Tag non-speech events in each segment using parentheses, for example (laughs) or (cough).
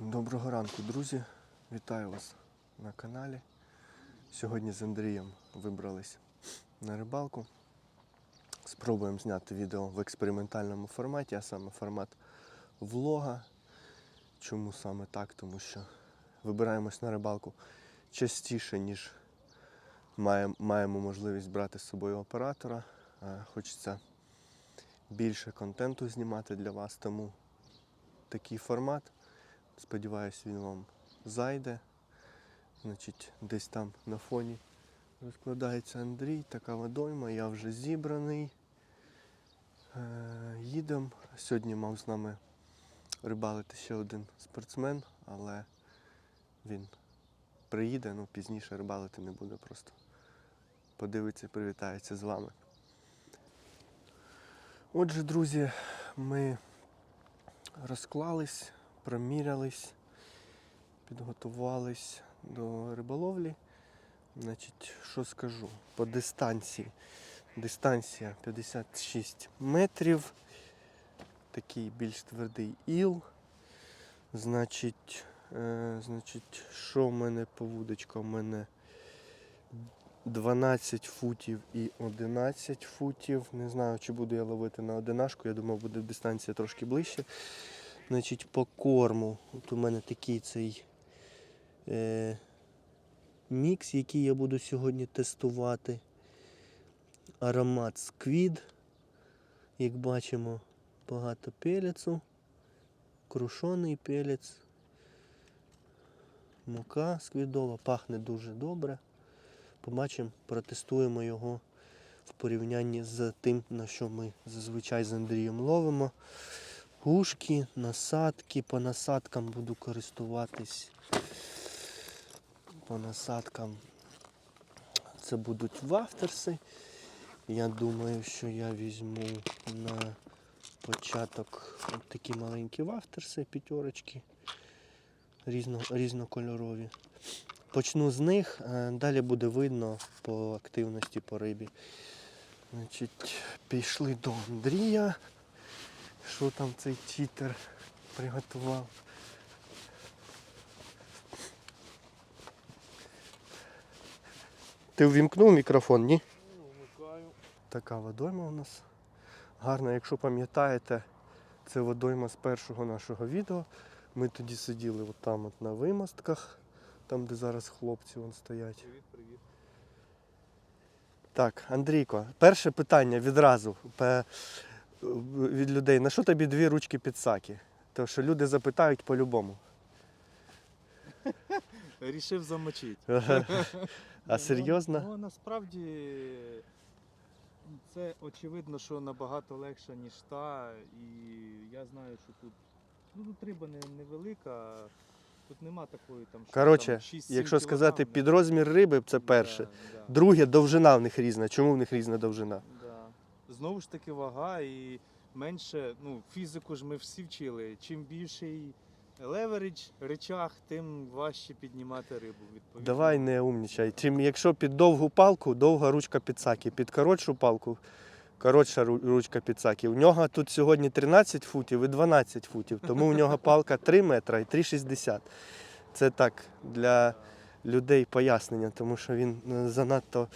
Доброго ранку, друзі! Вітаю вас на каналі. Сьогодні з Андрієм вибрались на рибалку. Спробуємо зняти відео в експериментальному форматі, а саме формат влога. Чому саме так? Тому що вибираємось на рибалку частіше, ніж маємо, можливість брати з собою оператора. Е, Хочеться більше контенту знімати для вас, тому такий формат. Сподіваюсь, він вам зайде. Значить, десь там на фоні розкладається Андрій, така водойма, я вже зібраний. Е, їдемо. Сьогодні мав з нами рибалити ще один спортсмен, але він приїде, ну пізніше рибалити не буде, просто подивиться привітається з вами. Отже, друзі, ми розклались, промірялись, підготувались до риболовлі. Значить, що скажу? По дистанції. Дистанція 56 метрів. Такий більш твердий іл. Значить, е, значить, що в мене по вудочкам? У мене 12 футів і 11 футів. Не знаю, чи буду я ловити на одинашку. Я думав, буде дистанція трошки ближче. Значить, по корму. От у мене такий цей е, мікс, який я буду сьогодні тестувати. Аромат сквід. Як бачимо, багато пелецу, крушений пелець, мука сквідова, пахне дуже добре. Побачимо, протестуємо його в порівнянні з тим, на що ми зазвичай з Андрієм ловимо. Гушки, насадки, по насадкам буду користуватись. По насадкам це будуть вафтерси. Я думаю, що я візьму на початок от такі маленькі вафтерси, п'ятерочки, різно, різнокольорові. Почну з них, далі буде видно по активності по рибі. Значить, пішли до Андрія. Що там цей читер приготував? Ти ввімкнув мікрофон, ні? Така водойма у нас. Гарна, якщо пам'ятаєте, це водойма з першого нашого відео. Ми тоді сиділи от там от на вимостках, там де зараз хлопці вон стоять. Привіт, привіт. Так, Андрійко, перше питання відразу від людей. На що тобі дві ручки підсаки? Тому що люди запитають по-любому. (laughs) Рішив замочити. (laughs) А серйозно? Ну, насправді це очевидно, що набагато легше, ніж та. І я знаю, що тут, ну, тут риба не, невелика, тут нема такої там. що Коротше, там 6-7 якщо сказати кілограм, під розмір риби, це перше. Да, Друге, довжина в них різна. Чому в них різна довжина? да. Знову ж таки, вага і менше, ну, фізику ж ми всі вчили. Чим більший леверидж, речах, тим важче піднімати рибу. Відповідно. Давай не умнічай. Чим якщо під довгу палку, довга ручка підсаки. Під коротшу палку, коротша ручка підсаки. У нього тут сьогодні 13 футів і 12 футів, тому у нього (laughs) палка 3 метра і 3,60. Це так для людей пояснення, тому що він е, занадто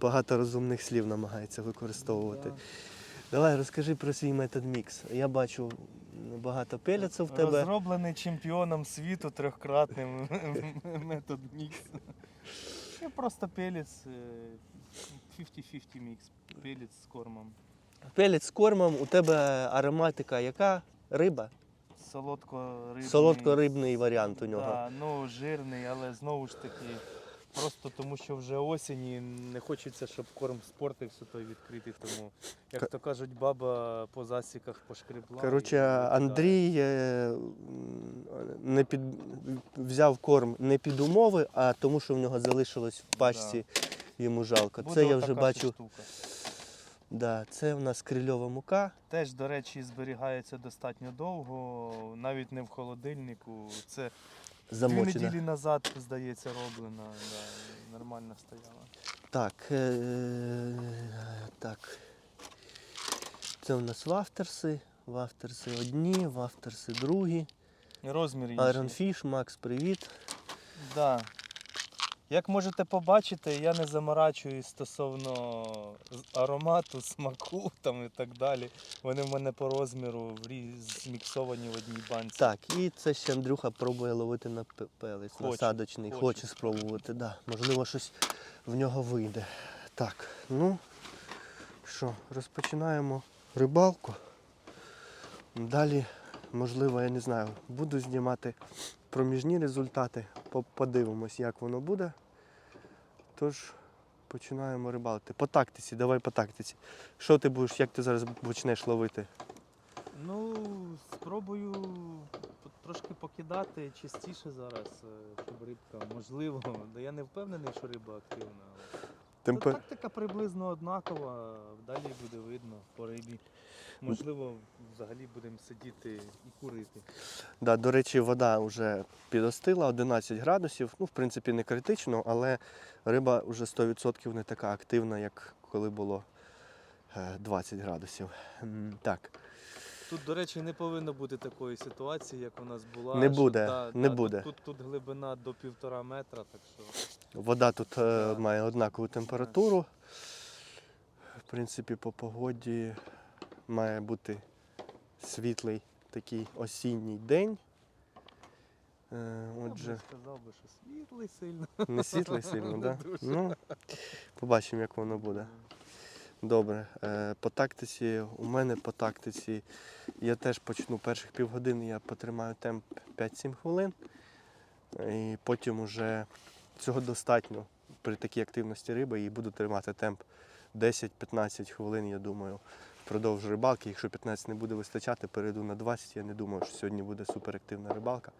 багато розумних слів намагається використовувати. Давай розкажи про свій метод мікс. Я бачу багато пелеців в тебе. Розроблений чемпіоном світу трьохкратним (laughs) метод мікс. Це просто пелець е, 50-50 мікс. Пелець з кормом. Пелець з кормом, у тебе ароматика яка? Риба? Солодко-рибний. Солодко-рибний варіант у нього. Да, ну жирний, але знову ж таки. Просто тому, що вже осінь і не хочеться, щоб корм спортився той відкритий. Тому, як то кажуть, баба по засіках пошкребла. Коротше. Андрій е, не під, взяв корм не під умови, а тому, що в нього залишилось в пачці, йому жалко. Буде Це я вже бачу. штука. Да, це в нас крильова мука. Теж, до речі, зберігається достатньо довго, навіть не в холодильнику. Це дві неділі назад, здається, роблена. Да, нормально стояла. Так, е, так. Це у нас вафтерси. Вафтерси одні, вафтерси другі. Розмір інший. Iron Fish, Макс, привіт. Да. Як можете побачити, я не заморачуюсь стосовно аромату, смаку (laughs) там і так далі. Вони в мене по розміру зміксовані в одній банці. Так, і це ще Андрюха пробує ловити на пелець, насадочний. хоче. Хоче спробувати, да. Можливо, щось в нього вийде. Так, ну що, розпочинаємо рибалку. Далі, можливо, я не знаю, буду знімати проміжні результати. Подивимось, як воно буде. Тож починаємо рибалити. По тактиці, давай по тактиці. Що ти будеш, як ти зараз почнеш ловити? Ну, спробую трошки покидати частіше зараз, е, щоб рибка, можливо. (laughs) Я не впевнений, що риба активна. але- Темпе... Тактика приблизно однакова, далі буде видно по рибі. Можливо, взагалі будемо сидіти і курити. Да, до речі, вода вже підостила 11 градусів. Ну, в принципі, не критично, але риба вже 100% не така активна, як коли було е, 20 градусів. Так, Тут, до речі, не повинно бути такої ситуації, як у нас була. Не що- буде, да, не да, буде. Тут, тут глибина до півтора метра, так що. Вода тут е, має однакову температуру. В принципі, по погоді має бути світлий такий осінній день. Е, Я Отже, б сказав би, що світлий сильно. не світлий сильно, (laughs) так? Да? Ну, побачимо, як воно буде. Добре. Е, По тактиці, у мене по тактиці, я теж почну перших півгодини, я потримаю темп 5-7 хвилин. І потім уже цього достатньо при такій активності риби і буду тримати темп 10-15 хвилин, я думаю. Впродовж рибалки. Якщо 15 не буде вистачати, перейду на 20. Я не думаю, що сьогодні буде суперактивна рибалка.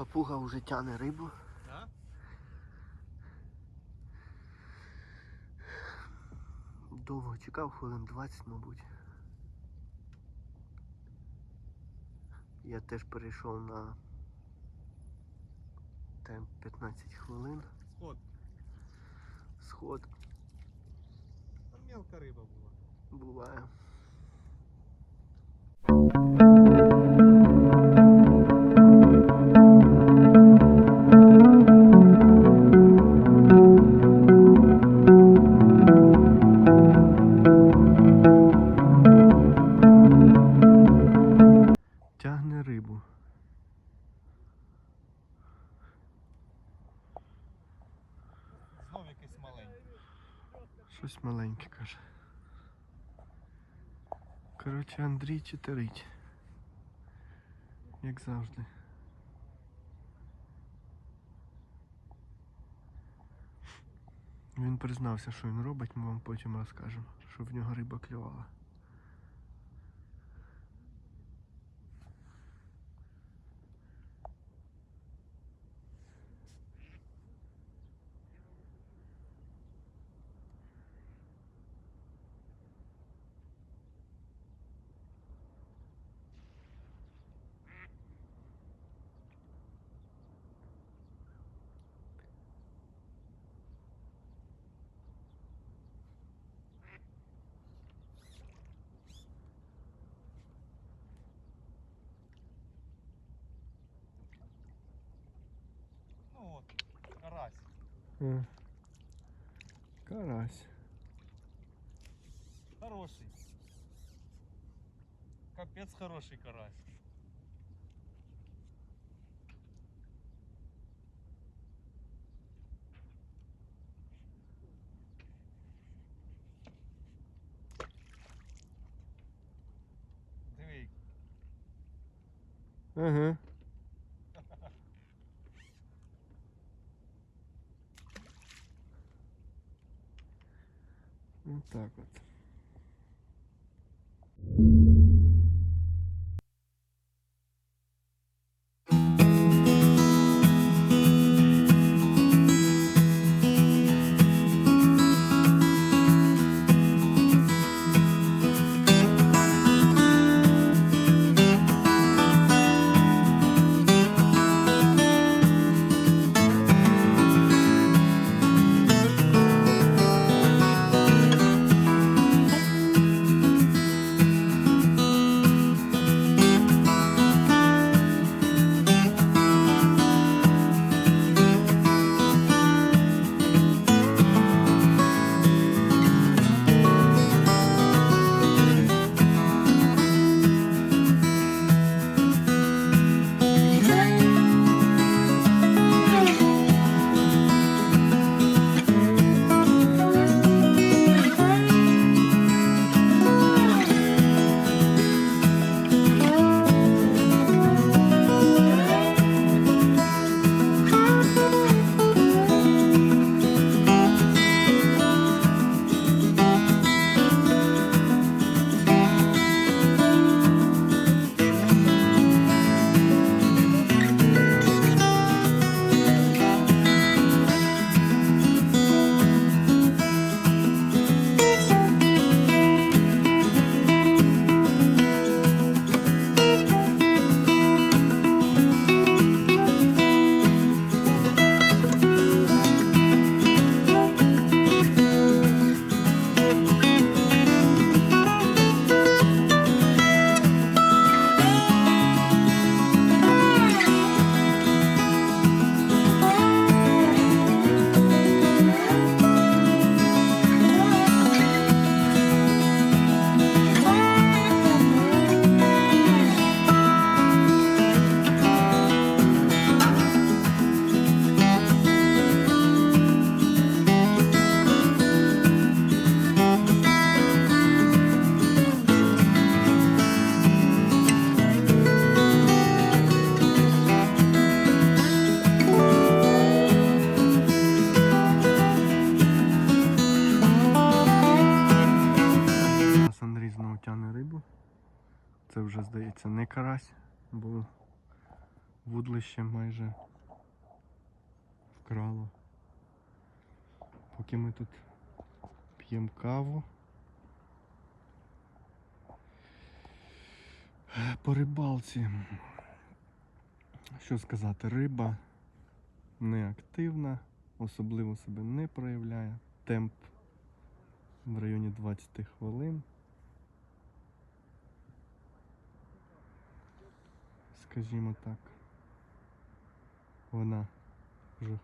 Хапуга вже тяне рибу. А? Довго чекав, хвилин 20, мабуть. Я теж перейшов на темп 15 хвилин. Сход. Сход Там мелка риба була. буває. Якийсь. Щось маленьке каже. Коротше, Андрій читерить. Як завжди. Він признався, що він робить, ми вам потім розкажемо, що в нього риба клювала. Карась. Хороший. Капец хороший карась. Диви. Ага. Вот так бо вудлище майже вкрало. Поки ми тут п'ємо каву. По рибалці. Що сказати, риба неактивна, особливо себе не проявляє. Темп в районі 20 хвилин. Скажімо так. Вона вже,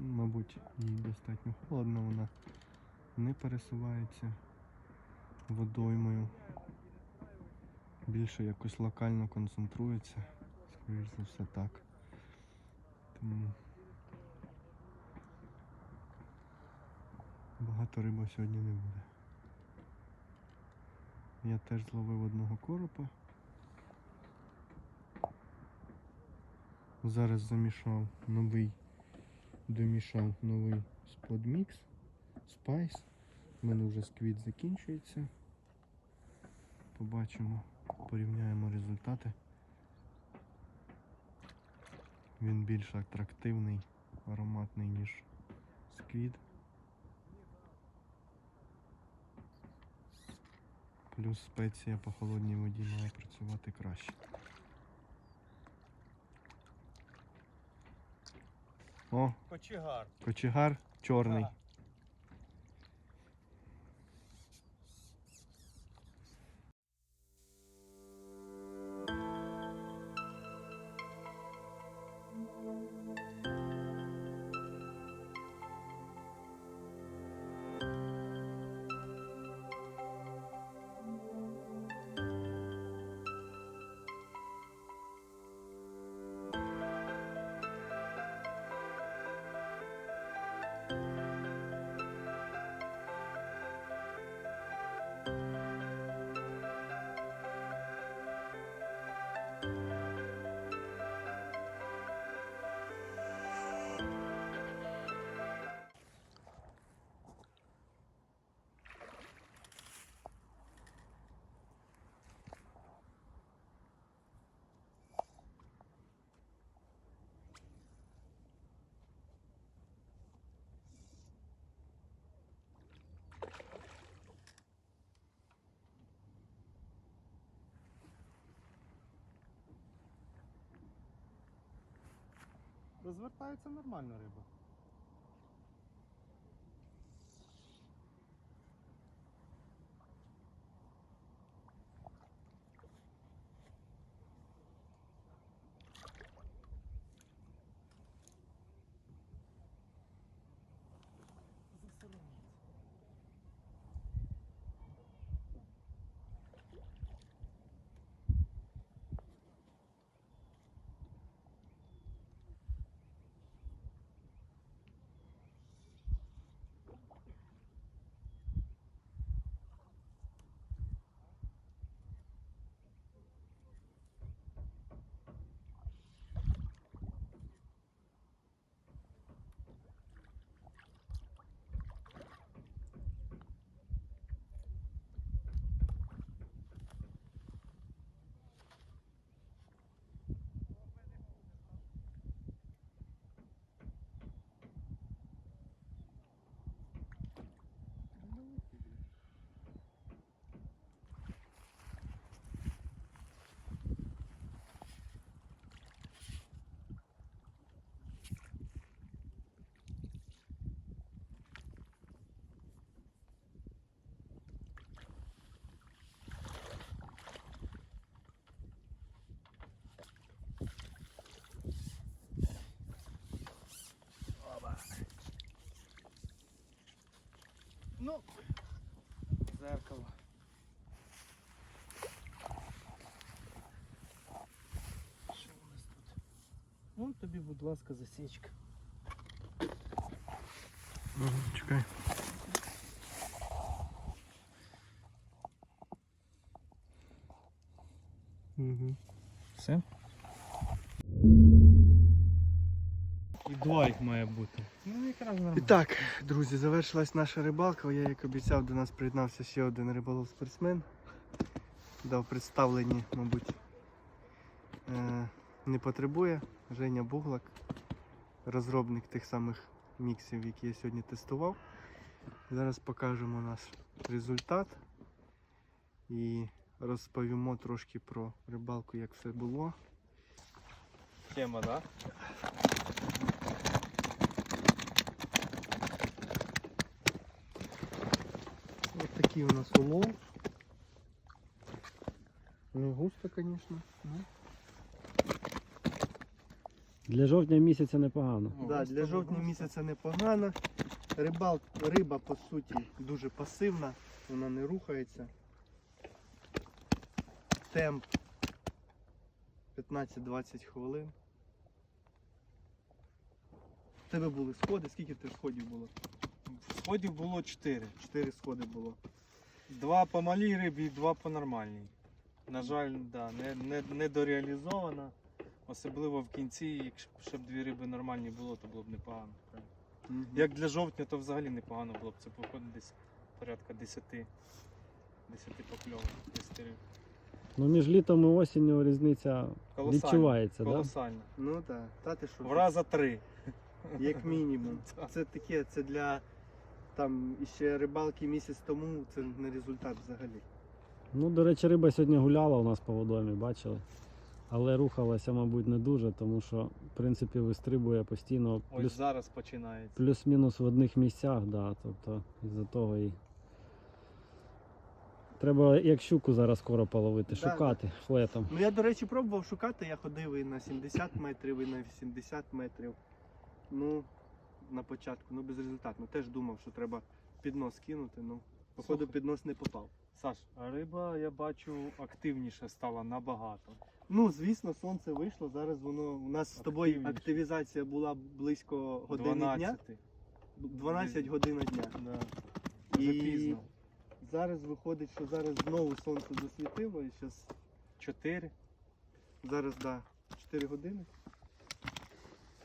мабуть, їй достатньо холодно, вона не пересувається водоймою. Більше якось локально концентрується, скоріш за все так. Тому багато риби сьогодні не буде. Я теж зловив одного коропа. Зараз замішав новий, домішав новий сподмікс, спайс. У мене вже сквіт закінчується. Побачимо, порівняємо результати. Він більш атрактивний, ароматний, ніж сквіт. Плюс спеція по холодній воді має працювати краще. О, Кочегар. кочегар чорний. Так. Розвертається нормально риба. Ну, зеркало. Що у нас тут? Вон тобі, будь ласка, засічка. Чекай. Угу. Має бути. Ну, якраз І так, друзі, завершилась наша рибалка. Я, як обіцяв, до нас приєднався ще один риболов-спортсмен. Дав представлені, мабуть, е, не потребує. Женя Буглак, розробник тих самих міксів, які я сьогодні тестував. Зараз покажемо наш результат і розповімо трошки про рибалку, як все було. Тема, да? Ось такий у нас улов. Не густо, звісно. Для жовтня місяця непогано. Да, для жовтня місяця непогано. Рибал, риба по суті дуже пасивна, вона не рухається. Темп 15-20 хвилин. У тебе були сходи, скільки тебе сходів було? Сходів було 4. Чотири сходи було. Два по малій рибі і два по нормальній. На жаль, да, не, не, не дореалізовано. Особливо в кінці, якщо б дві риби нормальні було, то було б непогано. Як для жовтня, то взагалі непогано було б. Це походить десь порядка 10, 10 покльовок, 10 риб. Ну між літом і осінню різниця Колосально. відчувається, так? Да? Ну так, та ти що? В раза три. Як мінімум. (laughs) Це таке, це для там іще рибалки місяць тому, це не результат взагалі. Ну, до речі, риба сьогодні гуляла у нас по водомі, бачили. Але рухалася, мабуть, не дуже, тому що, в принципі, вистрибує постійно Ось плюс, зараз починається. плюс-мінус в одних місцях, да, тобто із-за того і. Треба як щуку зараз скоро половити, Да, шукати флетом. Ну я, до речі, пробував шукати, я ходив і на 70 метрів, і на 80 метрів. Ну, на початку, ну безрезультатно. Теж думав, що треба піднос кинути, ну, походу Слухай. піднос не попав. Саш, а риба, я бачу, активніше стала набагато. Ну, звісно, сонце вийшло. Зараз воно у нас з тобою Активніше. активізація була близько години дня. 12. 12 годин дня. Да. Вже І пізно. зараз виходить, що зараз знову сонце засвітило і зараз, 4. зараз да, 4 години.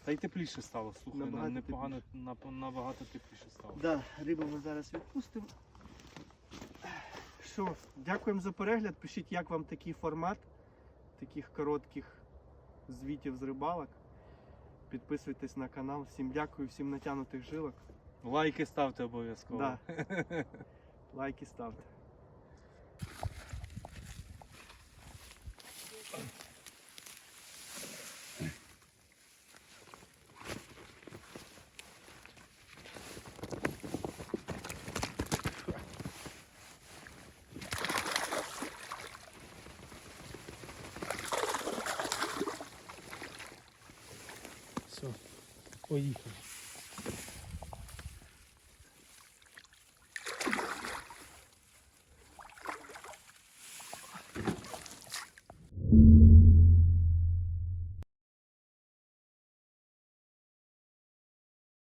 Та й тепліше стало, слухай, Набагато непогано, нап- набагато тепліше стало. Да, рибу ми зараз відпустимо. Що, дякуємо за перегляд. Пишіть, як вам такий формат таких коротких звітів з рибалок. Підписуйтесь на канал. Всім дякую, всім натягнутих жилок. Лайки ставте обов'язково. Да. (laughs) Лайки ставте. Поїхали.